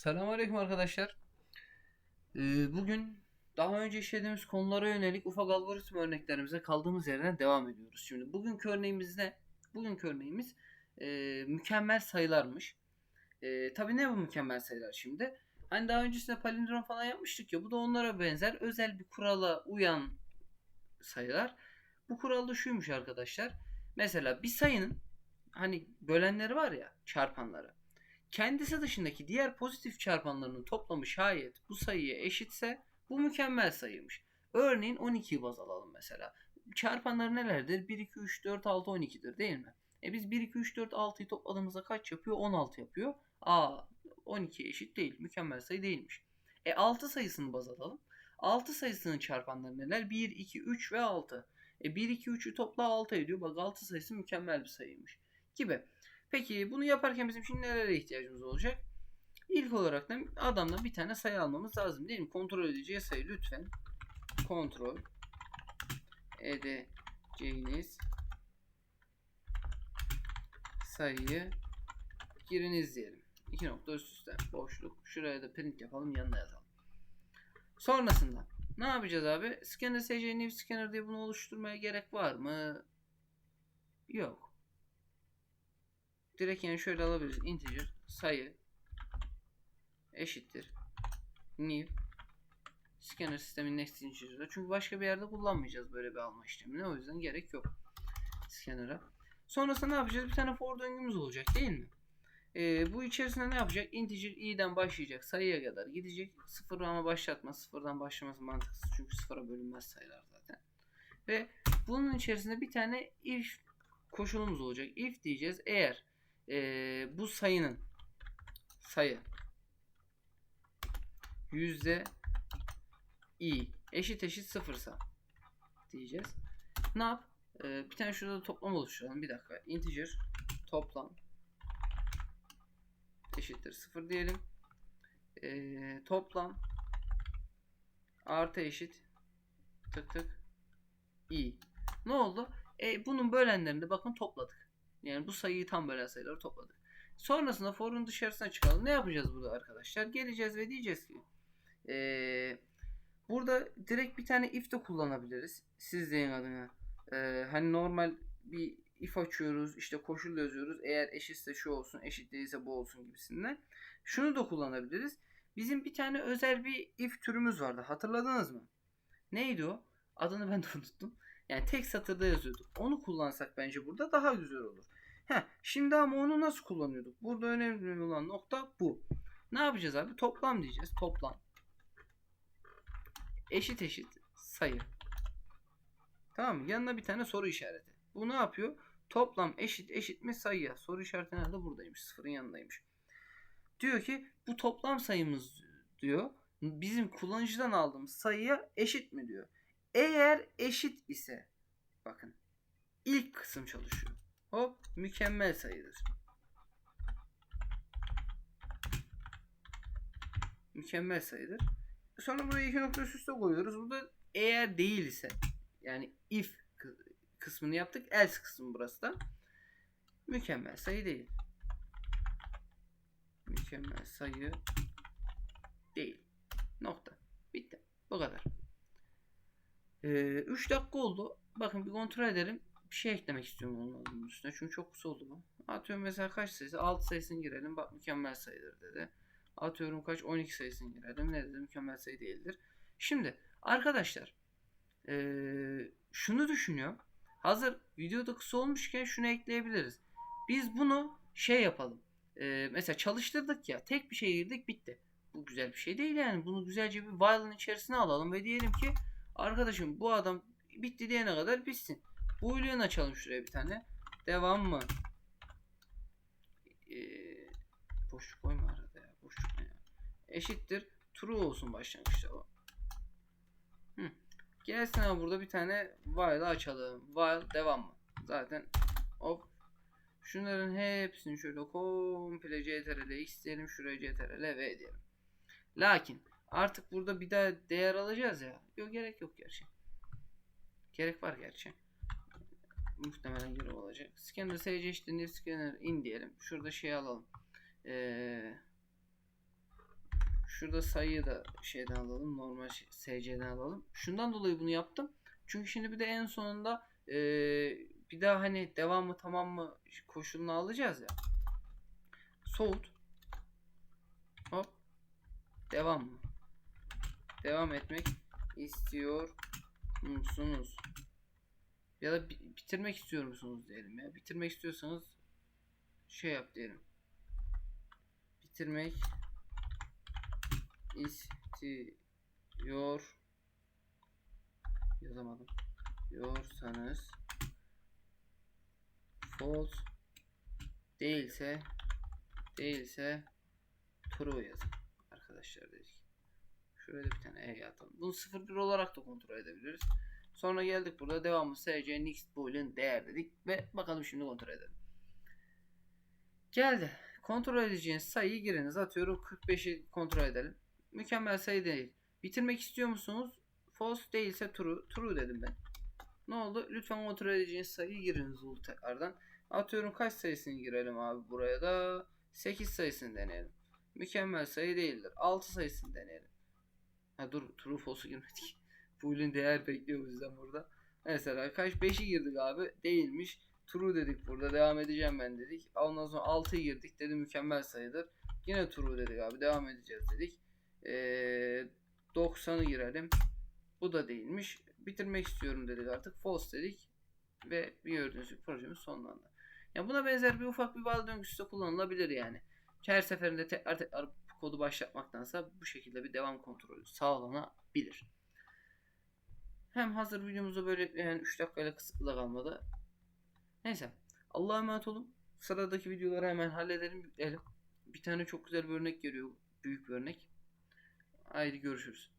Selamünaleyküm arkadaşlar. Ee, bugün daha önce işlediğimiz konulara yönelik ufak algoritma örneklerimize kaldığımız yerden devam ediyoruz. Şimdi bugünkü örneğimiz ne? Bugünkü örneğimiz e, mükemmel sayılarmış. E, tabii ne bu mükemmel sayılar şimdi? Hani daha öncesinde palindrom falan yapmıştık ya bu da onlara benzer özel bir kurala uyan sayılar. Bu kural da şuymuş arkadaşlar. Mesela bir sayının hani bölenleri var ya çarpanları kendisi dışındaki diğer pozitif çarpanlarının toplamı şayet bu sayıya eşitse bu mükemmel sayıymış. Örneğin 12'yi baz alalım mesela. Çarpanları nelerdir? 1, 2, 3, 4, 6, 12'dir değil mi? E biz 1, 2, 3, 4, 6'yı topladığımızda kaç yapıyor? 16 yapıyor. Aa 12 eşit değil. Mükemmel sayı değilmiş. E 6 sayısını baz alalım. 6 sayısının çarpanları neler? 1, 2, 3 ve 6. E 1, 2, 3'ü topla 6 ediyor. Bak 6 sayısı mükemmel bir sayıymış. Gibi. Peki bunu yaparken bizim şimdi nelere ihtiyacımız olacak? İlk olarak da adamdan bir tane sayı almamız lazım değil mi? Kontrol edeceği sayı lütfen kontrol edeceğiniz sayıyı giriniz diyelim. İki nokta üst üste boşluk. Şuraya da print yapalım yanına yazalım. Sonrasında ne yapacağız abi? Scanner SC new scanner diye bunu oluşturmaya gerek var mı? Yok direkt yani şöyle alabiliriz. Integer sayı eşittir new scanner sistemin next integer'da. Çünkü başka bir yerde kullanmayacağız böyle bir alma işlemini. O yüzden gerek yok scanner'a. Sonrasında ne yapacağız? Bir tane for döngümüz olacak değil mi? Ee, bu içerisinde ne yapacak? Integer i'den başlayacak. Sayıya kadar gidecek. Sıfır ama başlatma. Sıfırdan başlaması mantıksız. Çünkü sıfıra bölünmez sayılar zaten. Ve bunun içerisinde bir tane if koşulumuz olacak. If diyeceğiz. Eğer e, bu sayının sayı yüzde i eşit eşit sıfırsa diyeceğiz. Ne yap? E, bir tane şurada da toplam oluşturalım. Bir dakika. Integer toplam eşittir sıfır diyelim. E, toplam artı eşit tık tık i. Ne oldu? E, bunun bölenlerini de bakın topladık. Yani bu sayıyı tam bölen sayıları topladık. Sonrasında for'un dışarısına çıkalım. Ne yapacağız burada arkadaşlar? Geleceğiz ve diyeceğiz ki ee, burada direkt bir tane if de kullanabiliriz. Siz deyin adına. Ee, hani normal bir if açıyoruz. işte koşul yazıyoruz. Eğer eşitse şu olsun, eşit değilse bu olsun gibisinden. Şunu da kullanabiliriz. Bizim bir tane özel bir if türümüz vardı. Hatırladınız mı? Neydi o? Adını ben de unuttum. Yani tek satırda yazıyorduk. Onu kullansak bence burada daha güzel olur. Heh, şimdi ama onu nasıl kullanıyorduk? Burada önemli olan nokta bu. Ne yapacağız abi? Toplam diyeceğiz. Toplam. Eşit eşit sayı. Tamam mı? Yanına bir tane soru işareti. Bu ne yapıyor? Toplam eşit eşit mi sayıya? Soru işareti nerede? Buradaymış. Sıfırın yanındaymış. Diyor ki bu toplam sayımız diyor. Bizim kullanıcıdan aldığımız sayıya eşit mi diyor. Eğer eşit ise bakın ilk kısım çalışıyor. Hop mükemmel sayıdır. Mükemmel sayıdır. Sonra buraya iki nokta üst üste koyuyoruz. Burada eğer değil ise yani if kısmını yaptık. Else kısmı burası da. Mükemmel sayı değil. Mükemmel sayı değil. Nokta. Bitti. Bu kadar. 3 ee, dakika oldu. Bakın bir kontrol edelim. Bir şey eklemek istiyorum onun üstüne. Çünkü çok kısa oldu bu. Atıyorum mesela kaç sayısı? 6 sayısını girelim. Bak mükemmel sayıdır dedi. Atıyorum kaç? 12 sayısını girelim. Ne dedi? Mükemmel sayı değildir. Şimdi arkadaşlar ee, şunu düşünüyor. Hazır videoda kısa olmuşken şunu ekleyebiliriz. Biz bunu şey yapalım. E, mesela çalıştırdık ya. Tek bir şey girdik bitti. Bu güzel bir şey değil yani. Bunu güzelce bir while'ın içerisine alalım ve diyelim ki Arkadaşım bu adam bitti diyene kadar bitsin. Boolean açalım şuraya bir tane. Devam mı? Ee, boşluk koyma arada ya. Boşluk ne ya? Eşittir. True olsun başlangıçta o. Hı. Gelsin ama burada bir tane while açalım. While devam mı? Zaten hop. Şunların hepsini şöyle komple ctrl x diyelim. Şuraya ctrl v diyelim. Lakin Artık burada bir daha değer alacağız ya. Yok gerek yok gerçi. Gerek var gerçi. Muhtemelen görev olacak. Scanner SC işte new scanner in diyelim. Şurada şey alalım. Ee, Şurada sayıyı da şeyden alalım. Normal şey- SC'den alalım. Şundan dolayı bunu yaptım. Çünkü şimdi bir de en sonunda eee, bir daha hani devam mı tamam mı koşulunu alacağız ya. Soğut. Hop. Devam mı? Devam etmek istiyor musunuz? Ya da bi- bitirmek istiyor musunuz diyelim ya. Bitirmek istiyorsanız şey yap diyelim. Bitirmek istiyor yazamadım. Diyorsanız false değilse değilse true yazın arkadaşlar dedik. Da bir tane E atalım. Bunu 01 olarak da kontrol edebiliriz. Sonra geldik burada devamlı SC next boolean değer dedik ve bakalım şimdi kontrol edelim. Geldi. Kontrol edeceğiniz sayıyı giriniz. Atıyorum 45'i kontrol edelim. Mükemmel sayı değil. Bitirmek istiyor musunuz? False değilse true. True dedim ben. Ne oldu? Lütfen kontrol edeceğiniz sayıyı giriniz bu tekrardan. Atıyorum kaç sayısını girelim abi buraya da 8 sayısını deneyelim. Mükemmel sayı değildir. 6 sayısını deneyelim. Ha dur true false'u girmedik. Boolean değer bekliyor o yüzden burada. Mesela kaç 5'i girdik abi değilmiş. True dedik burada devam edeceğim ben dedik. Ondan sonra 6'yı girdik dedi mükemmel sayıdır. Yine true dedik abi devam edeceğiz dedik. Ee, 90'ı girelim. Bu da değilmiş. Bitirmek istiyorum dedik artık. False dedik. Ve gördüğünüz gibi projemiz sonlandı. Ya buna benzer bir ufak bir while döngüsü de kullanılabilir yani. Her seferinde tekrar tekrar kodu başlatmaktansa bu şekilde bir devam kontrolü sağlanabilir. Hem hazır videomuzu böyle yani 3 dakikayla kısıtlı da kalmadı. Neyse. Allah'a emanet olun. Sıradaki videoları hemen halledelim, yükleyelim. Bir tane çok güzel bir örnek geliyor. Büyük bir örnek. Haydi görüşürüz.